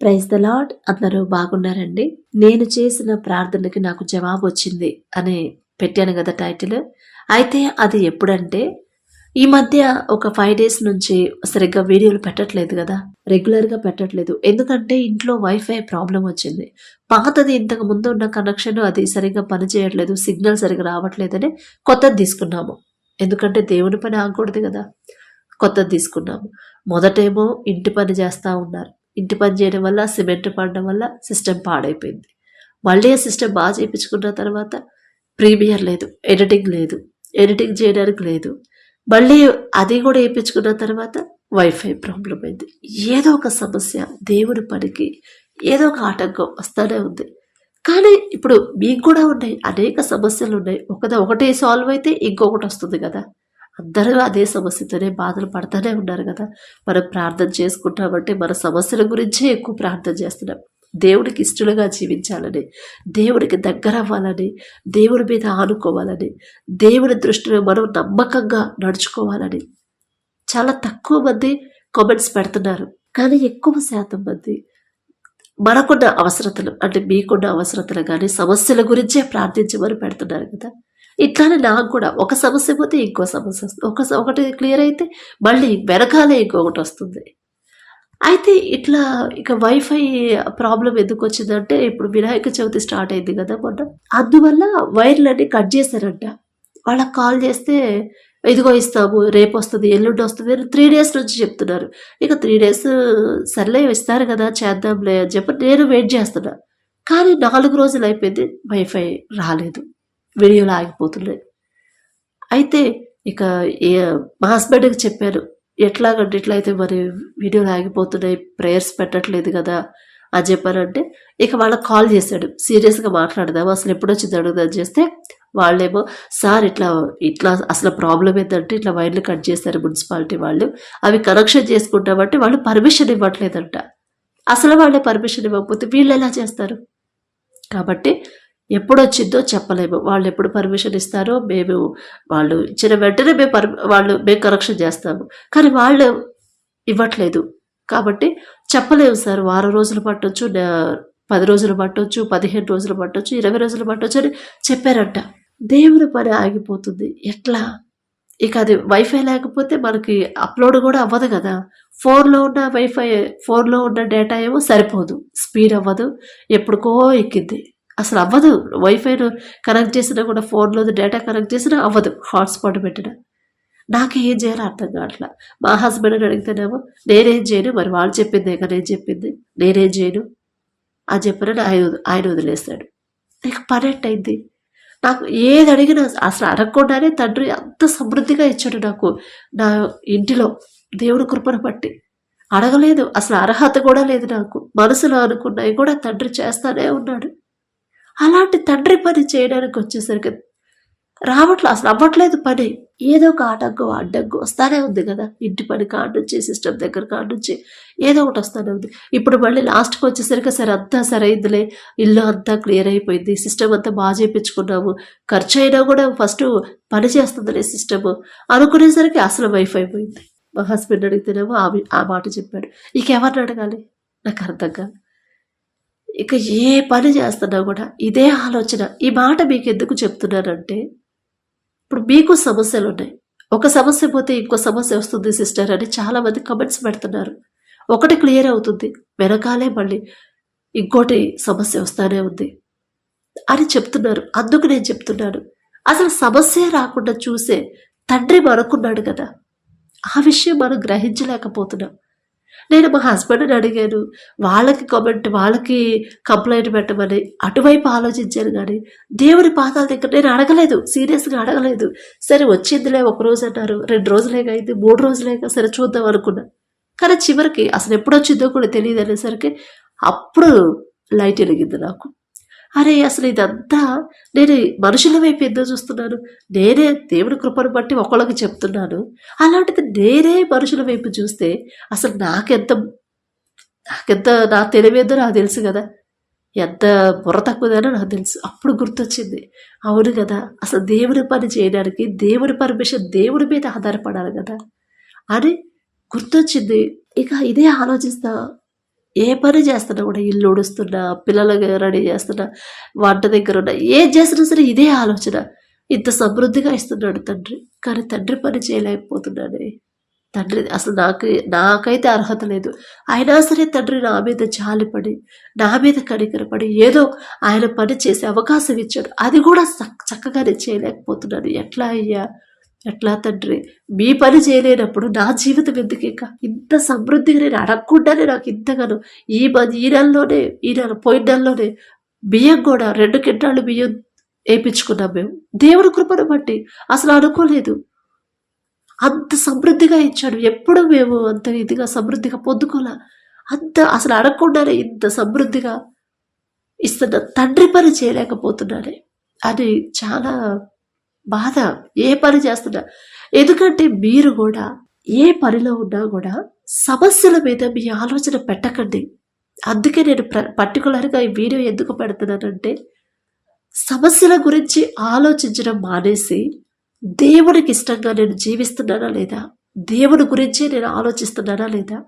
Praise the lord అందరూ బాగున్నారండి? నేను చేసిన ప్రార్థనకి నాకు జవాబు వచ్చింది అని పెట్టాను కదా టైటిల్. అయితే అది ఎప్పుడంటే ఈ మధ్య ఒక ఫైవ్ డేస్ నుంచి సరిగ్గా వీడియోలు పెట్టట్లేదు కదా రెగ్యులర్గా పెట్టట్లేదు. ఎందుకంటే ఇంట్లో వైఫై ప్రాబ్లం వచ్చింది. పాతది ఇంతకు ముందు ఉన్న కనెక్షన్ అది సరిగ్గా పనిచేయట్లేదు సిగ్నల్ సరిగ్గా రావట్లేదని కొత్తది తీసుకున్నాము. ఎందుకంటే దేవుని పని ఆగకూడదు కదా కొత్తది తీసుకున్నాము. మొదటేమో ఇంటి పని చేస్తూ ఉన్నారు. ఇంటి పని చేయడం వల్ల సిమెంట్ పడడం వల్ల సిస్టమ్ పాడైపోయింది. మళ్ళీ సిస్టమ్ బాగా చేయించుకున్న తర్వాత ప్రీమియర్ లేదు ఎడిటింగ్ లేదు ఎడిటింగ్ చేయడానికి లేదు. మళ్ళీ అది కూడా వేయించుకున్న తర్వాత వైఫై ప్రాబ్లం అయింది. ఏదో ఒక సమస్య దేవుడి పనికి ఏదో ఒక ఆటంకం వస్తూనే ఉంది. కానీ ఇప్పుడు మీకు కూడా ఉన్నాయి అనేక సమస్యలు ఉన్నాయి. ఒకదా ఒకటే సాల్వ్ అయితే ఇంకొకటి వస్తుంది కదా. అందరూ అదే సమస్యతోనే బాధలు పడుతూనే ఉన్నారు కదా. మనం ప్రార్థన చేసుకుంటామంటే మన సమస్యల గురించే ఎక్కువ ప్రార్థన చేస్తున్నాం. దేవుడికి ఇష్టలుగా జీవించాలని దేవుడికి దగ్గర అవ్వాలని దేవుడి మీద ఆనుకోవాలని దేవుడి దృష్టిలో మనం నమ్మకంగా నడుచుకోవాలని చాలా తక్కువ మంది కామెంట్స్ పెడుతున్నారు. కానీ ఎక్కువ శాతం మంది మనకున్న అవసరతలు అంటే మీకున్న అవసరతలు కానీ సమస్యల గురించే ప్రార్థించమని పెడుతున్నారు కదా. ఇట్లానే నాకు కూడా ఒక సమస్య పోతే ఇంకో సమస్య వస్తుంది. ఒక ఒకటి క్లియర్ అయితే మళ్ళీ వెనకాలే ఇంకొకటి వస్తుంది. అయితే ఇట్లా ఇక వైఫై ప్రాబ్లం ఎందుకు వచ్చిందంటే ఇప్పుడు వినాయక చవితి స్టార్ట్ అయింది కదా మొన్న. అందువల్ల వైర్లన్నీ కట్ చేశారంట. వాళ్ళకి కాల్ చేస్తే ఇదిగో ఇస్తాము రేపు వస్తుంది ఎల్లుండి వస్తుంది అని త్రీ డేస్ నుంచి చెప్తున్నారు. ఇక త్రీ డేస్ సర్లే ఇస్తారు కదా చేద్దాంలే అని చెప్పి నేను వెయిట్ చేస్తున్నా. కానీ నాలుగు రోజులు అయిపోయింది వైఫై రాలేదు. వీడియోలు ఆగిపోతున్నాయి అయితే ఇక మా హస్బెండ్కి చెప్పాను ఎట్లాగంటే ఇట్లయితే మరి వీడియోలు ఆగిపోతున్నాయి ప్రేయర్స్ పెట్టట్లేదు కదా అని చెప్పారంటే ఇక వాళ్ళకి కాల్ చేశాడు. సీరియస్గా మాట్లాడదాం అసలు ఎప్పుడు వచ్చింది అడుగుదాం చేస్తే వాళ్ళేమో సార్ ఇట్లా ఇట్లా అసలు ప్రాబ్లం ఏంటంటే ఇట్లా వైర్లు కట్ చేశారు మున్సిపాలిటీ వాళ్ళు అవి కనెక్షన్ చేసుకుంటామంటే వాళ్ళు పర్మిషన్ ఇవ్వట్లేదంట. అసలు వాళ్ళే పర్మిషన్ ఇవ్వకపోతే వీళ్ళు ఎలా చేస్తారు? కాబట్టి ఎప్పుడు వచ్చిందో చెప్పలేము. వాళ్ళు ఎప్పుడు పర్మిషన్ ఇస్తారో మేము వాళ్ళు ఇచ్చిన వెంటనే మేము పర్ వాళ్ళు మేము కరెక్షన్ చేస్తాము. కానీ వాళ్ళు ఇవ్వట్లేదు. కాబట్టి చెప్పలేము సార్. వారం రోజులు పట్టొచ్చు పది రోజులు పట్టొచ్చు పదిహేను రోజులు పట్టొచ్చు ఇరవై రోజులు పట్టొచ్చు అని చెప్పారంట. దేవుని పని ఆగిపోతుంది. ఎట్లా? ఇక అది వైఫై లేకపోతే మనకి అప్లోడ్ కూడా అవ్వదు కదా. ఫోన్లో ఉన్న వైఫై ఫోన్లో ఉన్న డేటా ఏమో సరిపోదు. స్పీడ్ అవ్వదు. ఎప్పుడుకో ఎక్కింది అసలు అవ్వదు. వైఫైను కనెక్ట్ చేసినా కూడా ఫోన్లో డేటా కనెక్ట్ చేసినా అవ్వదు. హాట్స్పాట్ పెట్టిన. నాకు ఏం చేయాలో అర్థం కావట్లా. మా హస్బెండ్ అడిగితేనేమో నేనేం చేయను. మరి వాళ్ళు చెప్పిందే కదా నేను చెప్పింది. నేనేం చేయను. అని చెప్పిన ఆయన ఆయన వదిలేస్తాడు. ఇక పని అయింది నాకు ఏది అడిగినా అసలు అడగకుండానే తండ్రి అంత సమృద్ధిగా ఇచ్చాడు నాకు. నా ఇంటిలో దేవుడి కృపను బట్టి. అడగలేదు. అసలు అర్హత కూడా లేదు నాకు. మనసులో అనుకున్నవి కూడా తండ్రి చేస్తానే ఉన్నాడు. అలాంటి తండ్రి పని చేయడానికి వచ్చేసరికి రావట్లేదు అసలు అవ్వట్లేదు పని. ఏదో ఒక ఆటంకం అడ్డంకం వస్తానే ఉంది కదా. ఇంటి పని కాడ నుంచి సిస్టమ్ దగ్గర కాడ నుంచి ఏదో ఒకటి వస్తానే ఉంది. ఇప్పుడు మళ్ళీ లాస్ట్కి వచ్చేసరికి సరే అంతా సరైందిలే. ఇల్లు అంతా క్లియర్ అయిపోయింది. సిస్టమ్ అంతా బాగా చేయించుకున్నాము. ఖర్చు అయినా కూడా ఫస్ట్ పని చేస్తుందిలే సిస్టమ్. అనుకునేసరికి అసలు వైఫ్ అయిపోయింది. మా హస్బెండ్ అడిగితేనేమో ఆ ఆ మాట చెప్పాడు. ఇక అడగాలి? నాకు అర్థం కాదు. ఇక ఏ పని చేస్తున్నా కూడా ఇదే ఆలోచన. ఈ మాట మీకు ఎందుకు చెప్తున్నానంటే ఇప్పుడు మీకు సమస్యలు ఉన్నాయి ఒక సమస్య పోతే ఇంకో సమస్య వస్తుంది సిస్టర్ అని చాలామంది కమెంట్స్ పెడుతున్నారు. ఒకటి క్లియర్ అవుతుంది వెనకాలే మళ్ళీ ఇంకోటి సమస్య వస్తానే ఉంది అని చెప్తున్నారు. అందుకు నేను చెప్తున్నాను. అసలు సమస్య రాకుండా చూసే తండ్రి మనకున్నాడు కదా. ఆ విషయం మనం గ్రహించలేకపోతున్నాం. నేను మా హస్బెండ్ని అడిగాను వాళ్ళకి కమెంట్ వాళ్ళకి కంప్లైంట్ పెట్టమని అటువైపు ఆలోచించాను కానీ దేవుని పాదాల దగ్గర నేను అడగలేదు సీరియస్గా అడగలేదు. సరే వచ్చిందిలే ఒక రోజు అన్నారు రెండు రోజులేగా అయింది మూడు రోజులేగా సరే చూద్దాం అనుకున్నా. కానీ చివరికి అసలు ఎప్పుడు వచ్చిందో కూడా తెలియదు అనేసరికి అప్పుడు లైట్ వెలిగింది నాకు. అరే అసలు ఇదంతా నేను మనుషుల వైపు ఎందుకు చూస్తున్నాను? నేనే దేవుడి కృపను బట్టి ఒకళ్ళకి చెప్తున్నాను. అలాంటిది నేనే మనుషుల వైపు చూస్తే అసలు నాకెంత నాకెంత నా తెలివేదో నాకు తెలుసు కదా. ఎంత బుర్ర తక్కువదనో నాకు తెలుసు. అప్పుడు గుర్తొచ్చింది. అవును కదా అసలు దేవుడి పని చేయడానికి దేవుని పర్మిషన్ దేవుడి మీద ఆధారపడాలి కదా. అని గుర్తొచ్చింది. ఇక ఇదే ఆలోచిస్తా ఏ పని చేస్తున్నా కూడా ఇల్లు ఉడుస్తున్నా పిల్లలకి రెడీ చేస్తున్నా వంట దగ్గర ఉన్నా ఏం చేసినా సరే ఇదే ఆలోచన. ఇంత సమృద్ధిగా ఇస్తున్నాడు తండ్రి. కానీ తండ్రి పని చేయలేకపోతున్నాడే. తండ్రి అసలు నాకు నాకైతే అర్హత లేదు. అయినా సరే తండ్రి నా మీద జాలిపడి నా మీద కనికరపడి ఏదో ఆయన పని చేసే అవకాశం ఇచ్చాడు. అది కూడా చక్కగానే చేయలేకపోతున్నాను ఎట్లా అయ్యా? ఎట్లా తండ్రి? మీ పని చేయలేనప్పుడు నా జీవితం ఎందుకు ఇంకా? ఇంత సమృద్ధిగా నేను అడగకుండానే నాకు ఇంతగానో ఈ మధ్య ఈ నెలలోనే ఈ నెల పోయిన నెలలోనే బియ్యం కూడా రెండు కింటాళ్ళు బియ్యం వేయించుకున్నాం మేము. దేవుడి కృపను బట్టి అసలు అనుకోలేదు. అంత సమృద్ధిగా ఇచ్చాడు. ఎప్పుడు మేము అంత ఇదిగా సమృద్ధిగా పొందుకోలే అంత అసలు అడగకుండానే ఇంత సమృద్ధిగా ఇస్తున్న తండ్రి పని చేయలేకపోతున్నానే అని చాలా బాధ ఏ పని చేస్తున్నా. ఎందుకంటే మీరు కూడా ఏ పనిలో ఉన్నా కూడా సమస్యల మీద మీ ఆలోచన పెట్టకండి. అందుకే నేను ప్ర- పర్టికులర్గా ఈ వీడియో ఎందుకు పెడుతున్నానంటే సమస్యల గురించి ఆలోచించడం మానేసి దేవునికి ఇష్టంగా నేను జీవిస్తున్నానా లేదా? దేవుని గురించి నేను ఆలోచిస్తున్నానా లేదా?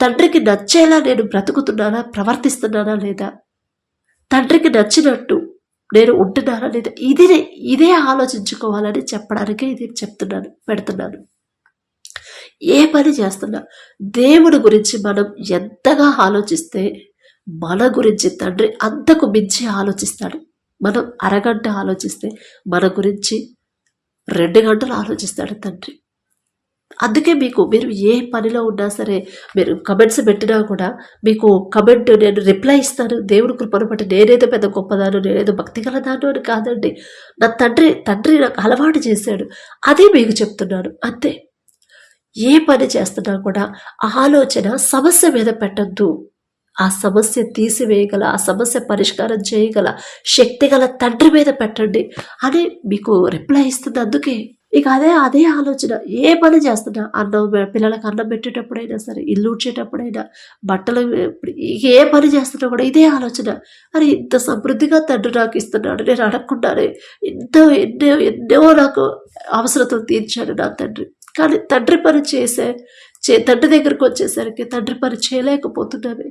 తండ్రికి నచ్చేలా నేను బ్రతుకుతున్నానా ప్రవర్తిస్తున్నానా లేదా? తండ్రికి నచ్చినట్టు నేను ఉంటున్నానా లేదా? ఇది ఇదే ఆలోచించుకోవాలని చెప్పడానికే ఇది చెప్తున్నాను పెడుతున్నాను. ఏ పని చేస్తున్నా దేవుడి గురించి మనం ఎంతగా ఆలోచిస్తే మన గురించి తండ్రి అంతకు మించి ఆలోచిస్తాడు. మనం అరగంట ఆలోచిస్తే మన గురించి రెండు గంటలు ఆలోచిస్తాడు తండ్రి. అందుకే మీకు మీరు ఏ పనిలో ఉన్నా సరే మీరు కమెంట్స్ పెట్టినా కూడా మీకు కమెంట్ నేను రిప్లై ఇస్తాను. దేవుడి కృపను బట్టి నేనేదో పెద్ద గొప్పదాను నేనేదో భక్తి గలదాను అని కాదండి. నా తండ్రి తండ్రి నాకు అలవాటు చేశాడు. అదే మీకు చెప్తున్నాను. అంతే. ఏ పని చేస్తున్నా కూడా ఆలోచన సమస్య మీద పెట్టద్దు. ఆ సమస్య తీసివేయగల ఆ సమస్య పరిష్కారం చేయగల శక్తి గల తండ్రి మీద పెట్టండి అని మీకు రిప్లై ఇస్తుంది అందుకే. ఇక అదే అదే ఆలోచన. ఏ పని చేస్తున్నా అన్నం పిల్లలకు అన్నం పెట్టేటప్పుడైనా సరే ఇల్లు ఉడ్చేటప్పుడైనా బట్టలు ఏ పని చేస్తున్నా కూడా ఇదే ఆలోచన. అరే ఇంత సమృద్ధిగా తండ్రి నాకు ఇస్తున్నాడు నేను అడగకుండానే ఎంతో ఎన్నో ఎన్నో నాకు అవసరతలు తీర్చాడు నా తండ్రి. కానీ తండ్రి పని చేసే చే తండ్రి దగ్గరకు వచ్చేసరికి తండ్రి పని చేయలేకపోతున్నామే.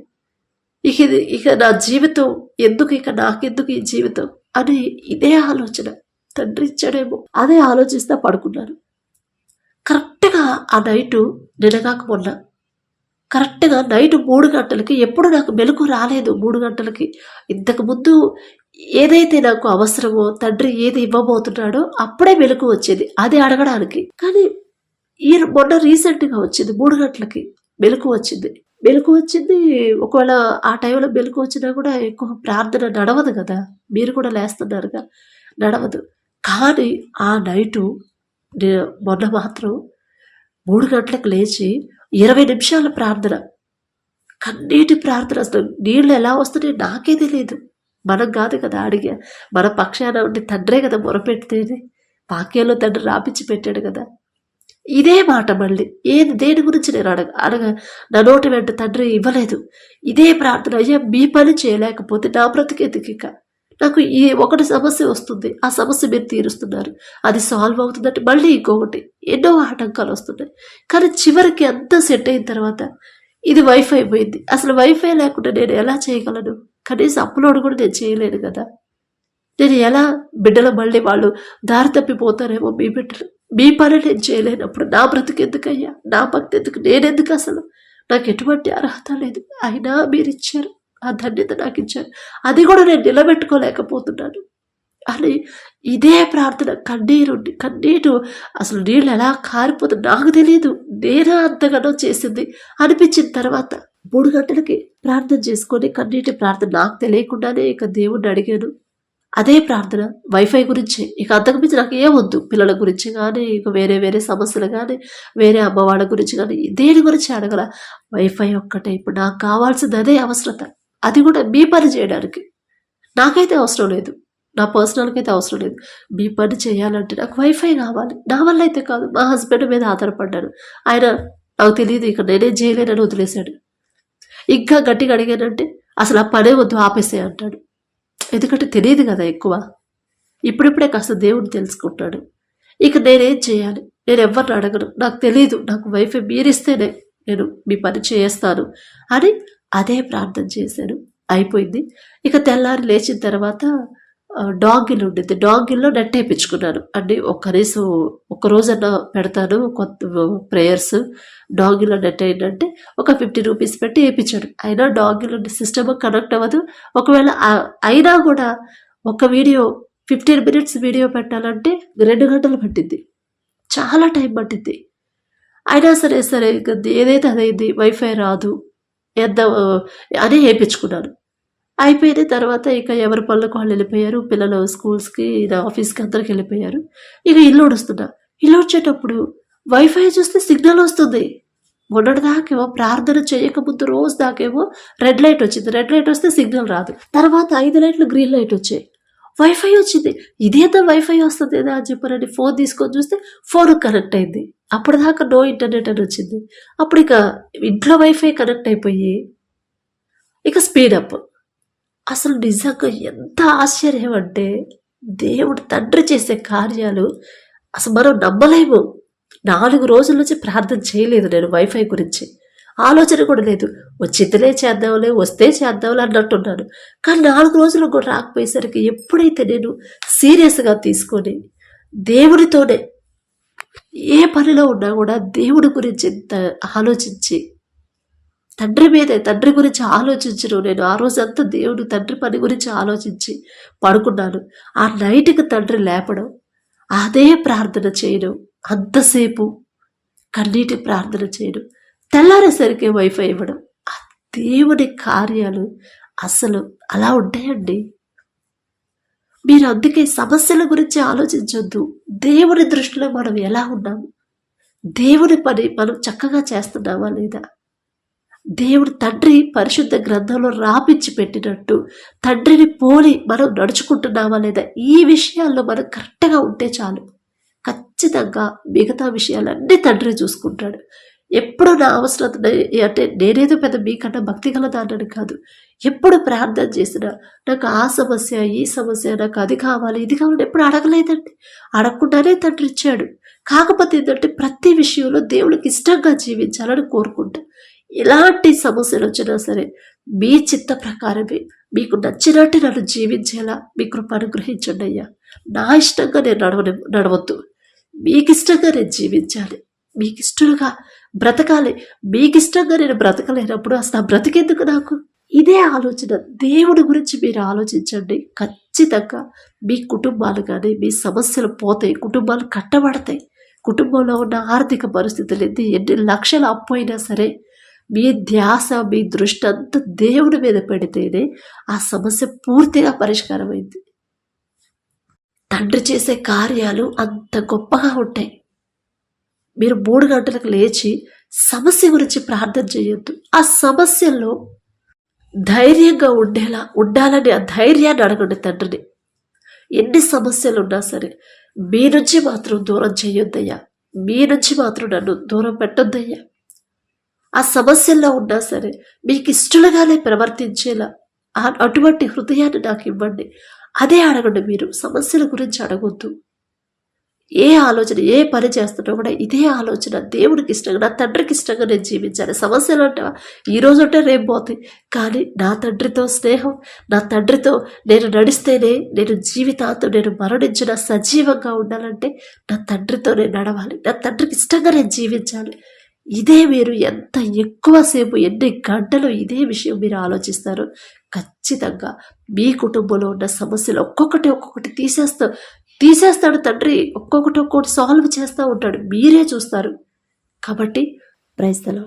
ఇక ఇది ఇక నా జీవితం ఎందుకు ఇక నాకెందుకు ఈ జీవితం? అని ఇదే ఆలోచన. తండ్రి ఇచ్చాడేమో. అదే ఆలోచిస్తా పడుకున్నాను. కరెక్ట్గా ఆ నైటు నినగాక మొన్న కరెక్ట్గా నైట్ మూడు గంటలకి ఎప్పుడు నాకు మెలకు రాలేదు మూడు గంటలకి. ఇంతకుముందు ఏదైతే నాకు అవసరమో తండ్రి ఏది ఇవ్వబోతున్నాడో అప్పుడే మెలకు వచ్చేది అది అడగడానికి. కానీ ఈ మొన్న రీసెంట్గా వచ్చింది మూడు గంటలకి మెలకు వచ్చింది. మెలకు వచ్చింది ఒకవేళ ఆ టైంలో మెలకు వచ్చినా కూడా ఎక్కువ ప్రార్థన నడవదు కదా. మీరు కూడా లేస్తున్నారుగా నడవదు. కానీ ఆ నైటు మొన్న మాత్రం మూడు గంటలకు లేచి ఇరవై నిమిషాల ప్రార్థన. కన్నీటి ప్రార్థన అసలు. నీళ్ళు ఎలా వస్తున్నాయి నాకే తెలియదు మనం కాదు కదా అడిగా. మన పక్షాన ఉండి తండ్రే కదా మొరపెడితేనే వాక్యంలో తండ్రి రాపించి పెట్టాడు కదా. ఇదే మాట మళ్ళీ. ఏది దేని గురించి నేను అడగ అడగ నా నోటి వెంట తండ్రి ఇవ్వలేదు. ఇదే ప్రార్థన. అయ్యా మీ పని చేయలేకపోతే నా బ్రతికేందుకు ఇక నాకు ఈ ఒకటి సమస్య వస్తుంది ఆ సమస్య మీరు తీరుస్తున్నారు. అది సాల్వ్ అవుతుందంటే మళ్ళీ ఇంకొకటి ఎన్నో ఆటంకాలు వస్తున్నాయి. కానీ చివరికి అంతా సెట్ అయిన తర్వాత ఇది వైఫై పోయింది. అసలు వైఫై లేకుండా నేను ఎలా చేయగలను? కనీసం అప్లోడ్ కూడా నేను చేయలేను కదా. నేను ఎలా బిడ్డల మళ్ళీ వాళ్ళు దారి తప్పిపోతారేమో మీ బిడ్డలు? మీ పని నేను చేయలేనప్పుడు నా బ్రతికెందుకయ్యా నా భక్తి ఎందుకు? నేనెందుకు అసలు? నాకు ఎటువంటి అర్హత లేదు. అయినా మీరు ఇచ్చారు. ఆ ధన్యత నాకు ఇచ్చారు అది కూడా నేను నిలబెట్టుకోలేకపోతున్నాను. అని ఇదే ప్రార్థన కన్నీరు కన్నీరు అసలు నీళ్ళు ఎలా కారిపోతుంది నాకు తెలియదు నేనే అంతగానో చేసింది అనిపించిన తర్వాత మూడు గంటలకి ప్రార్థన చేసుకొని కన్నీటి ప్రార్థన నాకు తెలియకుండానే ఇక దేవుణ్ణి అడిగాను. అదే ప్రార్థన వైఫై గురించి ఇక అంతకుమించి నాకు ఏమొద్దు పిల్లల గురించి కానీ ఇక వేరే వేరే సమస్యలు కానీ వేరే అమ్మవాళ్ళ గురించి కానీ దేని గురించి అడగల. వైఫై ఒక్కటే ఇప్పుడు నాకు కావాల్సింది అదే అవసరత. అది కూడా మీ పని చేయడానికి. నాకైతే అవసరం లేదు. నా పర్సనల్కి అయితే అవసరం లేదు. మీ పని చేయాలంటే నాకు వైఫై కావాలి. నా వల్ల అయితే కాదు. మా హస్బెండ్ మీద ఆధారపడ్డాను ఆయన నాకు తెలియదు ఇక నేనేం చేయలేనని వదిలేశాడు. ఇంకా గట్టిగా అడిగానంటే అసలు ఆ పనే వద్దు ఆపేసే అంటాడు. ఎందుకంటే తెలియదు కదా ఎక్కువ. ఇప్పుడిప్పుడే కాస్త దేవుడు తెలుసుకుంటాడు. ఇక నేనేం చేయాలి? నేను ఎవరిని అడగను. నాకు తెలియదు నాకు వైఫై మీరిస్తేనే నేను మీ పని చేస్తాను అని అదే ప్రార్థన చేశాను అయిపోయింది. ఇక తెల్లారి లేచిన తర్వాత డాగిల్ ఉండింది. డాగిల్లో నెట్ వేయించుకున్నాను. అంటే ఒక కనీసం ఒక రోజన్నా పెడతాను కొత్త ప్రేయర్స్. డాగిలో నెట్ అయిందంటే ఒక ఫిఫ్టీ రూపీస్ పెట్టి వేయించాడు. అయినా డాగిలో సిస్టమ్ కనెక్ట్ అవ్వదు. ఒకవేళ అయినా కూడా ఒక వీడియో ఫిఫ్టీన్ మినిట్స్ వీడియో పెట్టాలంటే రెండు గంటలు పట్టింది చాలా టైం పట్టింది అయినా సరే సరే ఇక ఏదైతే అదైంది వైఫై రాదు. ఎంత అని వేయించుకున్నాను. అయిపోయిన తర్వాత ఇక ఎవరి పనులకు వాళ్ళు వెళ్ళిపోయారు. పిల్లలు స్కూల్స్కి నా ఆఫీస్కి అందరికి వెళ్ళిపోయారు. ఇక ఇల్లు ఉడుస్తున్నా ఇల్లు వచ్చేటప్పుడు వైఫై చూస్తే సిగ్నల్ వస్తుంది. మొన్నటి దాకేమో ప్రార్థన చేయకముందు రోజు దాకేమో రెడ్ లైట్ వచ్చింది. రెడ్ లైట్ వస్తే సిగ్నల్ రాదు. తర్వాత ఐదు లైట్లు గ్రీన్ లైట్ వచ్చాయి. వైఫై వచ్చింది. ఇదేదో వైఫై వస్తుంది. ఏదో అని చెప్పారని ఫోన్ తీసుకొని చూస్తే ఫోన్ కనెక్ట్ అయింది. అప్పటిదాకా దాకా నో ఇంటర్నెట్ అని వచ్చింది. అప్పుడు ఇక ఇంట్లో వైఫై కనెక్ట్ అయిపోయి ఇక స్పీడ్ అప్ అసలు నిజంగా ఎంత ఆశ్చర్యం అంటే దేవుడు తండ్రి చేసే కార్యాలు అసలు మనం నమ్మలేము. నాలుగు రోజుల నుంచి ప్రార్థన చేయలేదు నేను వైఫై గురించి. ఆలోచన కూడా లేదు. వచ్చిందిలే చేద్దాంలే వస్తే చేద్దాంలే అన్నట్టున్నాను కానీ నాలుగు రోజులు కూడా రాకపోయేసరికి ఎప్పుడైతే నేను సీరియస్గా తీసుకొని దేవుడితోనే ఏ పనిలో ఉన్నా కూడా దేవుడి గురించి ఎంత ఆలోచించి తండ్రి మీదే తండ్రి గురించి ఆలోచించను. నేను ఆ రోజంతా దేవుడు తండ్రి పని గురించి ఆలోచించి పడుకున్నాను. ఆ నైట్కి తండ్రి లేపడం అదే ప్రార్థన చేయడం అంతసేపు కన్నీటి ప్రార్థన చేయడం తెల్లారేసరికి వైఫై ఇవ్వడం. ఆ దేవుడి కార్యాలు అసలు అలా ఉంటాయండి. మీరు అందుకే సమస్యల గురించి ఆలోచించొద్దు. దేవుని దృష్టిలో మనం ఎలా ఉన్నాము దేవుని పని మనం చక్కగా చేస్తున్నామా లేదా? దేవుడు తండ్రి పరిశుద్ధ గ్రంథంలో రాపించి పెట్టినట్టు తండ్రిని పోలి మనం నడుచుకుంటున్నామా లేదా ఈ విషయాల్లో మనం కరెక్ట్గా ఉంటే చాలు. ఖచ్చితంగా మిగతా విషయాలన్నీ తండ్రి చూసుకుంటాడు. ఎప్పుడు నా అవసరం అంటే నేనేదో పెద్ద మీకన్నా భక్తి గలదానని కాదు. ఎప్పుడు ప్రార్థన చేసినా నాకు ఆ సమస్య ఈ సమస్య నాకు అది కావాలి ఇది కావాలి ఎప్పుడు అడగలేదండి. అడగకుండానే తండ్రి ఇచ్చాడు. కాకపోతే ఏంటంటే ప్రతి విషయంలో దేవుడికి ఇష్టంగా జీవించాలని కోరుకుంటా. ఎలాంటి సమస్యలు వచ్చినా సరే మీ చిత్త ప్రకారమే మీకు నచ్చినట్టు నన్ను జీవించేలా మీ కృప అనుగ్రహించండి అయ్యా. నా ఇష్టంగా నేను నడవ నడవద్దు. మీకు ఇష్టంగా నేను జీవించాలి. మీకు ఇష్టలుగా బ్రతకాలి. మీకు ఇష్టంగా నేను బ్రతకలేనప్పుడు అసలు బ్రతికెందుకు నాకు? ఇదే ఆలోచన. దేవుడి గురించి మీరు ఆలోచించండి. ఖచ్చితంగా మీ కుటుంబాలు కానీ మీ సమస్యలు పోతాయి. కుటుంబాలు కట్టబడతాయి. కుటుంబంలో ఉన్న ఆర్థిక పరిస్థితులు ఎన్ని ఎన్ని లక్షల అప్పు అయినా సరే మీ ధ్యాస మీ దృష్టి అంతా దేవుడి మీద పెడితేనే ఆ సమస్య పూర్తిగా పరిష్కారమైంది. తండ్రి చేసే కార్యాలు అంత గొప్పగా ఉంటాయి. మీరు మూడు గంటలకు లేచి సమస్య గురించి ప్రార్థన చేయొద్దు. ఆ సమస్యల్లో ధైర్యంగా ఉండేలా ఉండాలని ఆ ధైర్యాన్ని అడగండి తండ్రిని. ఎన్ని సమస్యలు ఉన్నా సరే మీ నుంచి మాత్రం దూరం చేయొద్దయ్యా. మీ నుంచి మాత్రం నన్ను దూరం పెట్టొద్దయ్యా. ఆ సమస్యల్లో ఉన్నా సరే మీకు ఇష్టలుగానే ప్రవర్తించేలా అటువంటి హృదయాన్ని నాకు ఇవ్వండి. అదే అడగండి మీరు సమస్యల గురించి అడగొద్దు. ఏ ఆలోచన ఏ పని చేస్తున్నా కూడా ఇదే ఆలోచన. దేవుడికి ఇష్టంగా నా తండ్రికి ఇష్టంగా నేను జీవించాలి. సమస్యలు అంటే ఈ రోజు ఉంటే రేపు పోతాయి. కానీ నా తండ్రితో స్నేహం నా తండ్రితో నేను నడిస్తేనే నేను జీవితాంతం నేను మరణించిన సజీవంగా ఉండాలంటే నా తండ్రితో నేను నడవాలి. నా తండ్రికి ఇష్టంగా నేను జీవించాలి. ఇదే మీరు ఎంత ఎక్కువసేపు ఎన్ని గంటలు ఇదే విషయం మీరు ఆలోచిస్తారు ఖచ్చితంగా మీ కుటుంబంలో ఉన్న సమస్యలు ఒక్కొక్కటి ఒక్కొక్కటి తీసేస్తూ తీసేస్తాడు తండ్రి. ఒక్కొక్కటి ఒక్కొక్కటి సాల్వ్ చేస్తూ ఉంటాడు. మీరే చూస్తారు. కాబట్టి ప్రైస్తలో